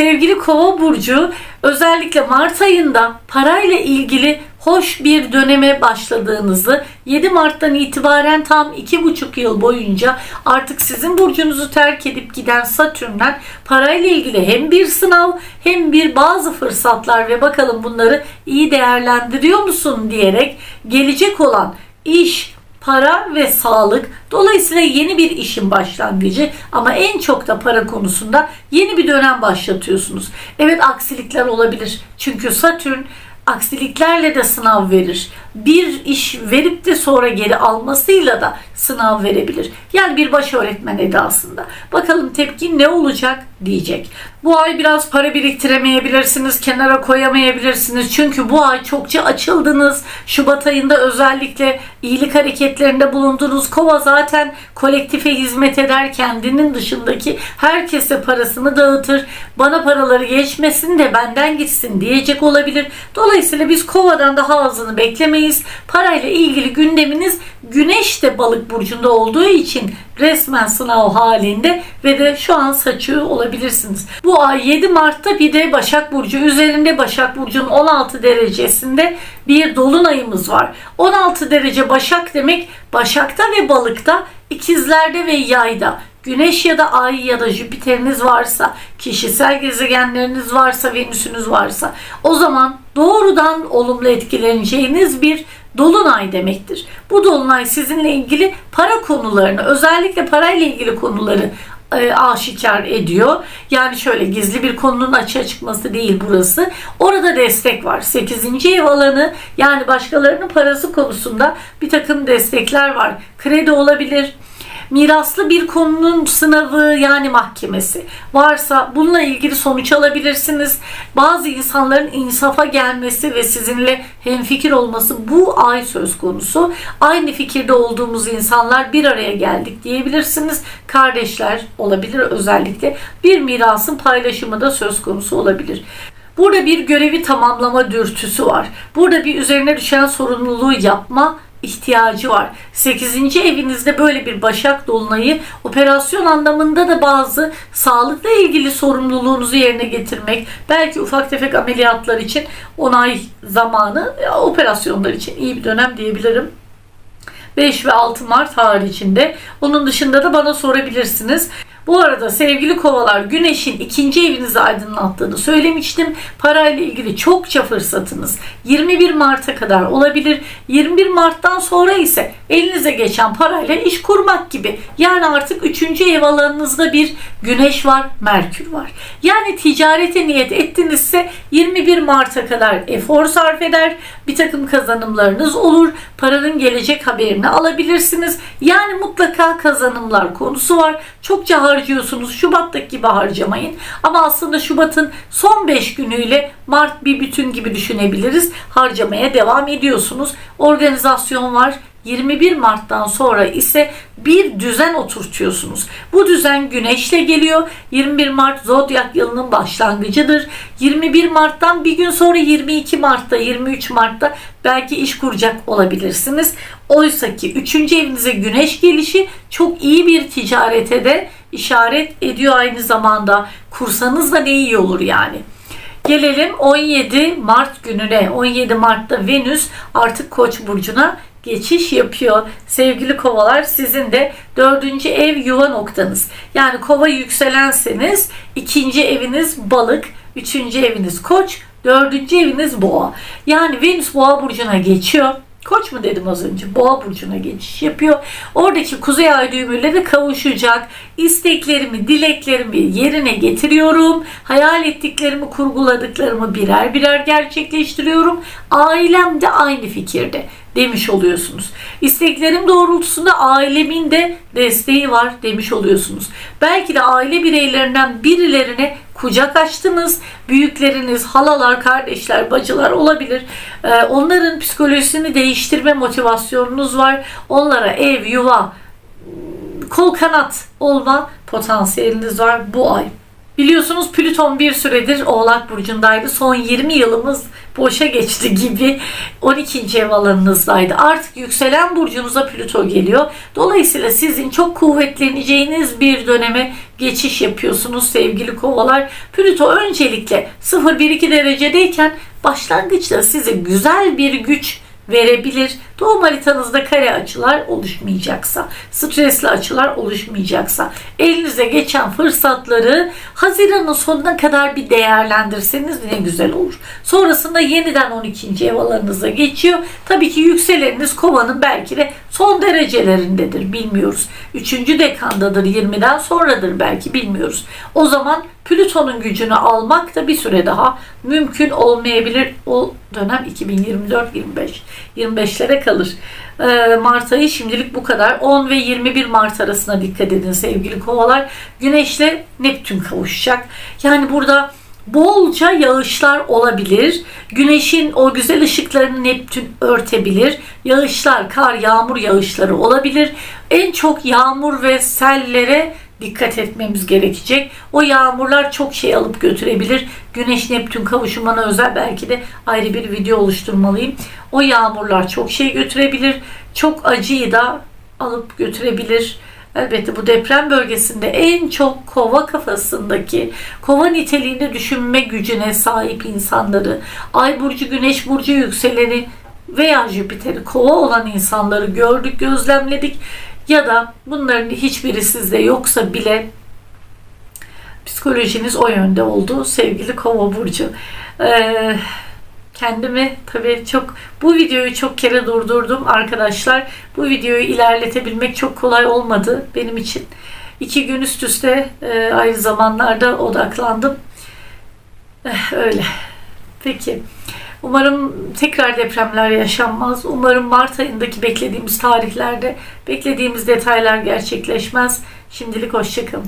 Sevgili Kova burcu özellikle Mart ayında parayla ilgili hoş bir döneme başladığınızı 7 Mart'tan itibaren tam 2,5 yıl boyunca artık sizin burcunuzu terk edip giden Satürn'den parayla ilgili hem bir sınav hem bir bazı fırsatlar ve bakalım bunları iyi değerlendiriyor musun diyerek gelecek olan iş, para ve sağlık. Dolayısıyla yeni bir işin başlangıcı ama en çok da para konusunda yeni bir dönem başlatıyorsunuz. Evet aksilikler olabilir. Çünkü Satürn aksiliklerle de sınav verir. Bir iş verip de sonra geri almasıyla da sınav verebilir. Yani bir baş öğretmen edasında. Bakalım tepkin ne olacak diyecek. Bu ay biraz para biriktiremeyebilirsiniz, kenara koyamayabilirsiniz. Çünkü bu ay çokça açıldınız. Şubat ayında özellikle iyilik hareketlerinde bulundunuz. Kova zaten kolektife hizmet eder. Kendinin dışındaki herkese parasını dağıtır. Bana paraları geçmesin de benden gitsin diyecek olabilir. Dolayısıyla biz kovadan daha azını beklemeyiz. Parayla ilgili gündeminiz güneş de balık burcunda olduğu için resmen sınav halinde ve de şu an saçıyor olabilirsiniz. Bu ay 7 Mart'ta bir de Başak Burcu üzerinde Başak Burcu'nun 16 derecesinde bir dolunayımız var. 16 derece Başak demek Başak'ta ve Balık'ta, ikizlerde ve Yay'da. Güneş ya da Ay ya da Jüpiter'iniz varsa, kişisel gezegenleriniz varsa, Venüs'ünüz varsa o zaman doğrudan olumlu etkileneceğiniz bir dolunay demektir. Bu dolunay sizinle ilgili para konularını, özellikle parayla ilgili konuları e, aşikar ediyor. Yani şöyle gizli bir konunun açığa çıkması değil burası. Orada destek var. 8. ev alanı yani başkalarının parası konusunda bir takım destekler var. Kredi olabilir, miraslı bir konunun sınavı yani mahkemesi varsa bununla ilgili sonuç alabilirsiniz. Bazı insanların insafa gelmesi ve sizinle hemfikir olması bu ay söz konusu. Aynı fikirde olduğumuz insanlar bir araya geldik diyebilirsiniz. Kardeşler olabilir özellikle. Bir mirasın paylaşımı da söz konusu olabilir. Burada bir görevi tamamlama dürtüsü var. Burada bir üzerine düşen sorumluluğu yapma ihtiyacı var. 8. evinizde böyle bir başak dolunayı operasyon anlamında da bazı sağlıkla ilgili sorumluluğunuzu yerine getirmek, belki ufak tefek ameliyatlar için onay zamanı operasyonlar için iyi bir dönem diyebilirim. 5 ve 6 Mart haricinde. Onun dışında da bana sorabilirsiniz. Bu arada sevgili kovalar güneşin ikinci evinizi aydınlattığını söylemiştim. Parayla ilgili çokça fırsatınız 21 Mart'a kadar olabilir. 21 Mart'tan sonra ise elinize geçen parayla iş kurmak gibi. Yani artık 3. ev alanınızda bir güneş var, Merkür var. Yani ticarete niyet ettinizse 21 Mart'a kadar efor sarf eder. Bir takım kazanımlarınız olur. Paranın gelecek haberini alabilirsiniz. Yani mutlaka kazanımlar konusu var. Çokça harcıyorsunuz. Şubat'taki gibi harcamayın. Ama aslında Şubat'ın son 5 günüyle Mart bir bütün gibi düşünebiliriz. Harcamaya devam ediyorsunuz. Organizasyon var. 21 Mart'tan sonra ise bir düzen oturtuyorsunuz. Bu düzen güneşle geliyor. 21 Mart zodyak yılının başlangıcıdır. 21 Mart'tan bir gün sonra 22 Mart'ta 23 Mart'ta belki iş kuracak olabilirsiniz. Oysa ki 3. evinize güneş gelişi çok iyi bir ticarete de işaret ediyor aynı zamanda. Kursanız da ne iyi olur yani. Gelelim 17 Mart gününe. 17 Mart'ta Venüs artık Koç burcuna geçiş yapıyor. Sevgili kovalar sizin de dördüncü ev yuva noktanız. Yani kova yükselenseniz ikinci eviniz balık, üçüncü eviniz koç, dördüncü eviniz boğa. Yani Venüs boğa burcuna geçiyor. Koç mu dedim az önce? Boğa burcuna geçiş yapıyor. Oradaki kuzey ay düğümüyle de kavuşacak. İsteklerimi, dileklerimi yerine getiriyorum. Hayal ettiklerimi, kurguladıklarımı birer birer gerçekleştiriyorum. Ailem de aynı fikirde demiş oluyorsunuz. İsteklerim doğrultusunda ailemin de desteği var demiş oluyorsunuz. Belki de aile bireylerinden birilerine kucak açtınız. Büyükleriniz, halalar, kardeşler, bacılar olabilir. Ee, onların psikolojisini değiştirme motivasyonunuz var. Onlara ev, yuva, kol kanat olma potansiyeliniz var bu ay. Biliyorsunuz Plüton bir süredir Oğlak Burcu'ndaydı. Son 20 yılımız boşa geçti gibi 12. ev alanınızdaydı. Artık yükselen burcunuza Plüto geliyor. Dolayısıyla sizin çok kuvvetleneceğiniz bir döneme geçiş yapıyorsunuz sevgili kovalar. Plüto öncelikle 0-1-2 derecedeyken başlangıçta size güzel bir güç verebilir. Doğum haritanızda kare açılar oluşmayacaksa, stresli açılar oluşmayacaksa, elinize geçen fırsatları Haziran'ın sonuna kadar bir değerlendirseniz ne güzel olur. Sonrasında yeniden 12. ev alanınıza geçiyor. Tabii ki yükseleniniz kovanın belki de son derecelerindedir bilmiyoruz. Üçüncü dekandadır 20'den sonradır belki bilmiyoruz. O zaman Plüton'un gücünü almak da bir süre daha mümkün olmayabilir. O dönem 2024-25 25'lere kalır. Ee, Mart ayı şimdilik bu kadar. 10 ve 21 Mart arasına dikkat edin sevgili kovalar. Güneşle Neptün kavuşacak. Yani burada bolca yağışlar olabilir. Güneşin o güzel ışıklarını Neptün örtebilir. Yağışlar, kar, yağmur yağışları olabilir. En çok yağmur ve sellere dikkat etmemiz gerekecek. O yağmurlar çok şey alıp götürebilir. Güneş Neptün kavuşumuna özel belki de ayrı bir video oluşturmalıyım. O yağmurlar çok şey götürebilir. Çok acıyı da alıp götürebilir. Elbette bu deprem bölgesinde en çok kova kafasındaki, kova niteliğinde düşünme gücüne sahip insanları, ay burcu, güneş burcu yükseleni veya Jüpiter'i kova olan insanları gördük, gözlemledik ya da bunların hiçbiri sizde yoksa bile psikolojiniz o yönde oldu sevgili kova burcu. Ee, kendimi tabii çok bu videoyu çok kere durdurdum arkadaşlar. Bu videoyu ilerletebilmek çok kolay olmadı benim için. İki gün üst üste e, ayrı zamanlarda odaklandım. Eh, öyle. Peki. Umarım tekrar depremler yaşanmaz. Umarım Mart ayındaki beklediğimiz tarihlerde beklediğimiz detaylar gerçekleşmez. Şimdilik hoşçakalın.